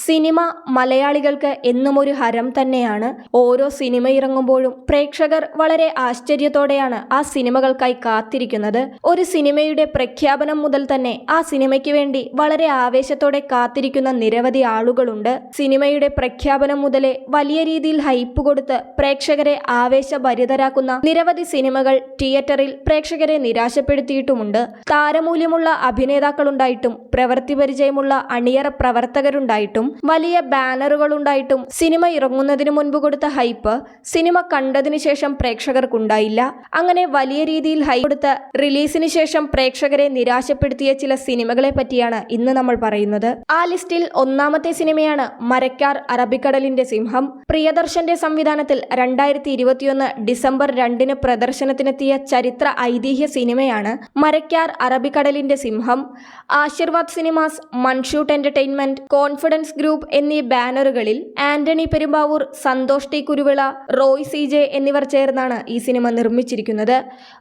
Cinema മലയാളികൾക്ക് എന്നും ഒരു ഹരം തന്നെയാണ്. ഓരോ സിനിമ ഇറങ്ങുമ്പോഴും പ്രേക്ഷകർ വളരെ ആശ്ചര്യത്തോടെയാണ് ആ സിനിമകൾക്കായി കാത്തിരിക്കുന്നത്. ഒരു സിനിമയുടെ പ്രഖ്യാപനം മുതൽ തന്നെ ആ സിനിമയ്ക്ക് വേണ്ടി വളരെ ആവേശത്തോടെ കാത്തിരിക്കുന്ന നിരവധി ആളുകളുണ്ട്. സിനിമയുടെ പ്രഖ്യാപനം മുതലേ വലിയ രീതിയിൽ ഹൈപ്പ് കൊടുത്ത് പ്രേക്ഷകരെ ആവേശഭരിതരാക്കുന്ന നിരവധി സിനിമകൾ തിയേറ്ററിൽ പ്രേക്ഷകരെ നിരാശപ്പെടുത്തിയിട്ടുമുണ്ട്. താരമൂല്യമുള്ള അഭിനേതാക്കളുണ്ടായിട്ടും പ്രവൃത്തി പരിചയമുള്ള അണിയറ പ്രവർത്തകരുണ്ടായിട്ടും വലിയ ബാനറുകൾ ഉണ്ടായിട്ടും സിനിമ ഇറങ്ങുന്നതിന് മുൻപ് കൊടുത്ത ഹൈപ്പ് സിനിമ കണ്ടതിന് ശേഷം പ്രേക്ഷകർക്കുണ്ടായില്ല. അങ്ങനെ വലിയ രീതിയിൽ ഹൈപ്പ് കൊടുത്ത റിലീസിന് ശേഷം പ്രേക്ഷകരെ നിരാശപ്പെടുത്തിയ ചില സിനിമകളെ പറ്റിയാണ് ഇന്ന് നമ്മൾ പറയുന്നത്. ആ ലിസ്റ്റിൽ ഒന്നാമത്തെ സിനിമയാണ് മരക്കാർ അറബിക്കടലിന്റെ സിംഹം. പ്രിയദർശന്റെ സംവിധാനത്തിൽ രണ്ടായിരത്തി ഇരുപത്തിയൊന്ന് ഡിസംബർ രണ്ടിന് പ്രദർശനത്തിനെത്തിയ ചരിത്ര ഐതിഹ്യ സിനിമയാണ് മരക്കാർ അറബിക്കടലിന്റെ സിംഹം. Aashirvad cinemas moonshot entertainment confidence group എന്നീ ബാനറുകളിൽ Antony Perumbavoor Santhosh T Kuruvila Roy C J എന്നിവർ ചേർന്നാണ് ഈ സിനിമ നിർമ്മിച്ചിരിക്കുന്നത്.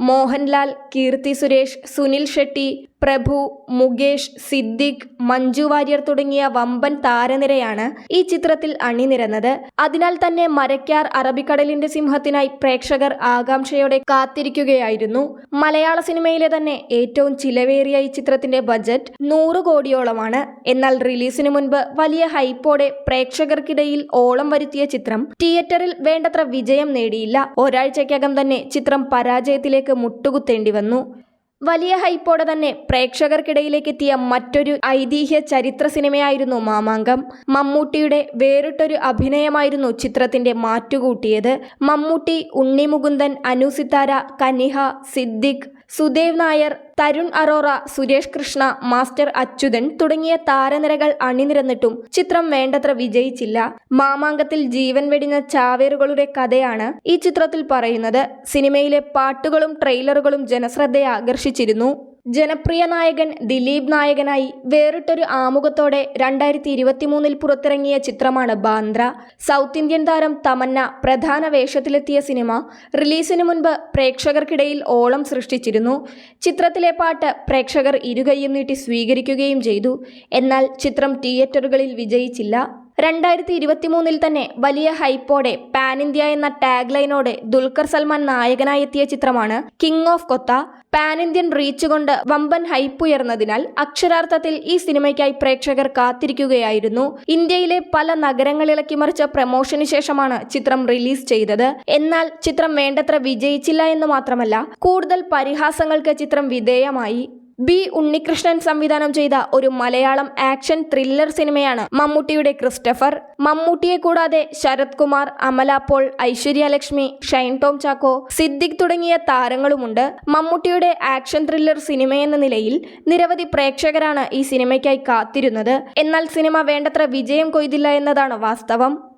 മോഹൻലാൽ കീർത്തി സുരേഷ് സുനിൽ ഷെട്ടി പ്രഭു മുകേഷ് സിദ്ദിഖ് മഞ്ജു വാര്യർ തുടങ്ങിയ വമ്പൻ താരനിരയാണ് ഈ ചിത്രത്തിൽ അണിനിരന്നത്. അതിനാൽ തന്നെ മരക്കാർ അറബിക്കടലിന്റെ സിംഹത്തിനായി പ്രേക്ഷകർ ആകാംക്ഷയോടെ കാത്തിരിക്കുകയായിരുന്നു. മലയാള സിനിമയിലെ തന്നെ ഏറ്റവും ചിലവേറിയ ഈ ചിത്രത്തിന്റെ ബജറ്റ് നൂറ് കോടിയോളമാണ്. എന്നാൽ റിലീസിന് മുൻപ് വലിയ ഹൈപ്പോടെ പ്രേക്ഷകർക്കിടയിൽ ഓളം വരുത്തിയ ചിത്രം തിയേറ്ററിൽ വേണ്ടത്ര വിജയം നേടിയില്ല. ഒരാഴ്ചയ്ക്കകം തന്നെ ചിത്രം പരാജയത്തിലേക്ക് മുട്ടുകുത്തേണ്ടി വന്നു. വലിയ ഹൈപ്പോടെ തന്നെ പ്രേക്ഷകർക്കിടയിലേക്ക് എത്തിയ മറ്റൊരു ഐതിഹ്യ ചരിത്ര സിനിമയായിരുന്നു മാമാങ്കം. മമ്മൂട്ടിയുടെ വേറിട്ടൊരു അഭിനയമായിരുന്നു ചിത്രത്തിന്റെ മാറ്റുകൂട്ടിയത്. മമ്മൂട്ടി ഉണ്ണിമുകുന്ദൻ അനുസിത്താര കനിഹ സിദ്ദിഖ് സുദേവ് നായർ തരുൺ അറോറ സുരേഷ് കൃഷ്ണ മാസ്റ്റർ അച്യുതൻ തുടങ്ങിയ താരനിരകൾ അണിനിരന്നിട്ടും ചിത്രം വേണ്ടത്ര വിജയിച്ചില്ല. മാമാങ്കത്തിൽ ജീവൻ വെടിഞ്ഞ ചാവേറുകളുടെ കഥയാണ് ഈ ചിത്രത്തിൽ പറയുന്നത്. സിനിമയിലെ പാട്ടുകളും ട്രെയിലറുകളും ജനശ്രദ്ധയെ ആകർഷിച്ചിരുന്നു ജനപ്രിയ നായകൻ ദിലീപ് നായകനായി വേറിട്ടൊരു ആമുഖത്തോടെ രണ്ടായിരത്തി ഇരുപത്തിമൂന്നിൽ പുറത്തിറങ്ങിയ ചിത്രമാണ് ബാന്ദ്ര. സൗത്ത് ഇന്ത്യൻ താരം തമന്ന പ്രധാന വേഷത്തിലെത്തിയ സിനിമ റിലീസിന് മുൻപ് പ്രേക്ഷകർക്കിടയിൽ ഓളം സൃഷ്ടിച്ചിരുന്നു. ചിത്രത്തിലെ പാട്ട് പ്രേക്ഷകർ ഇരുകൈയും നീട്ടി സ്വീകരിക്കുകയും ചെയ്തു. എന്നാൽ ചിത്രം തിയേറ്ററുകളിൽ വിജയിച്ചില്ല. രണ്ടായിരത്തി ഇരുപത്തിമൂന്നിൽ തന്നെ വലിയ ഹൈപ്പോടെ പാൻ ഇന്ത്യ എന്ന ടാഗ് ലൈനോടെ ദുൽഖർ സൽമാൻ നായകനായി എത്തിയ ചിത്രമാണ് king of Kotha pan Indian reach കൊണ്ട് വമ്പൻ ഹൈപ്പ് ഉയർന്നതിനാൽ അക്ഷരാർത്ഥത്തിൽ ഈ സിനിമയ്ക്കായി പ്രേക്ഷകർ കാത്തിരിക്കുകയായിരുന്നു. ഇന്ത്യയിലെ പല നഗരങ്ങളിളക്കി മറിച്ച പ്രമോഷന് ശേഷമാണ് ചിത്രം റിലീസ് ചെയ്തത്. എന്നാൽ ചിത്രം വേണ്ടത്ര വിജയിച്ചില്ല എന്ന് മാത്രമല്ല കൂടുതൽ പരിഹാസങ്ങൾക്ക് ചിത്രം വിധേയമായി. ബി ഉണ്ണികൃഷ്ണൻ സംവിധാനം ചെയ്ത ഒരു മലയാളം ആക്ഷൻ ത്രില്ലർ സിനിമയാണ് മമ്മൂട്ടിയുടെ ക്രിസ്റ്റഫർ. മമ്മൂട്ടിയെ കൂടാതെ ശരത് കുമാർ അമല പോൾ ഐശ്വര്യ ലക്ഷ്മി ഷൈൻ ടോം ചാക്കോ സിദ്ദിഖ് തുടങ്ങിയ താരങ്ങളുമുണ്ട്. മമ്മൂട്ടിയുടെ ആക്ഷൻ ത്രില്ലർ സിനിമയെന്ന നിലയിൽ നിരവധി പ്രേക്ഷകരാണ് ഈ സിനിമയ്ക്കായി കാത്തിരുന്നത്. എന്നാൽ സിനിമ വേണ്ടത്ര വിജയം കൊയ്തില്ല എന്നതാണ് വാസ്തവം.